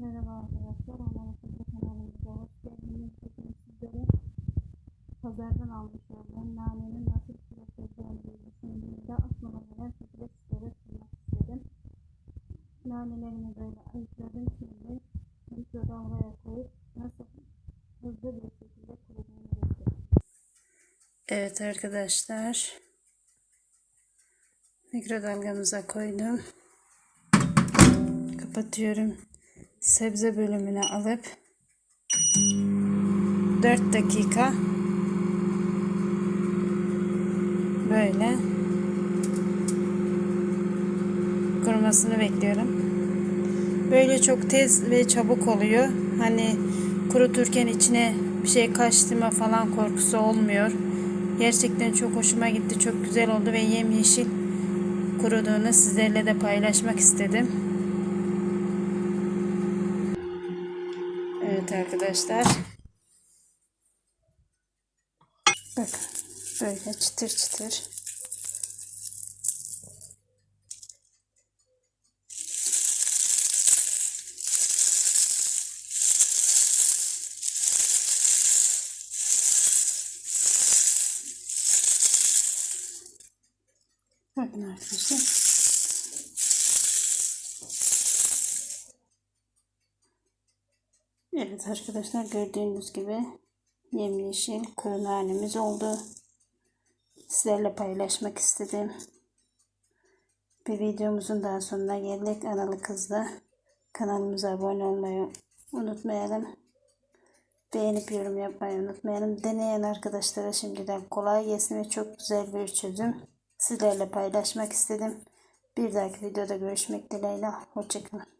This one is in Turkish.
Merhaba arkadaşlar, Kızı kanalımıza hoş geldiniz. Bugün sizlere pazardan almış olduğum nanenin nasıl pişirileceğini düşündüğümde aklıma gelen fikri sizlere sunmak istedim. Nanelerimi böyle ayıkladım şimdi mikrodalgaya koyup nasıl hızlı bir şekilde kuruduğunu. Evet arkadaşlar. Mikrodalgamıza koydum. Kapatıyorum. Sebze bölümüne alıp 4 dakika böyle kurumasını bekliyorum. Böyle çok tez ve çabuk oluyor. Hani kuruturken içine bir şey kaçtırma falan korkusu olmuyor. Gerçekten çok hoşuma gitti. Çok güzel oldu ve yemyeşil kuruduğunu sizlerle de paylaşmak istedim. Evet arkadaşlar. Bakın böyle çıtır çıtır. Bakın arkadaşlar. Evet arkadaşlar gördüğünüz gibi yemyeşil kuru nanemiz oldu. Sizlerle paylaşmak istedim. Bir videomuzun daha sonuna geldik. Analı kızla kanalımıza abone olmayı unutmayalım. Beğenip yorum yapmayı unutmayalım. Deneyen arkadaşlara şimdiden kolay gelsin ve çok güzel bir çözüm sizlerle paylaşmak istedim. Bir dahaki videoda görüşmek dileğiyle. Hoşçakalın.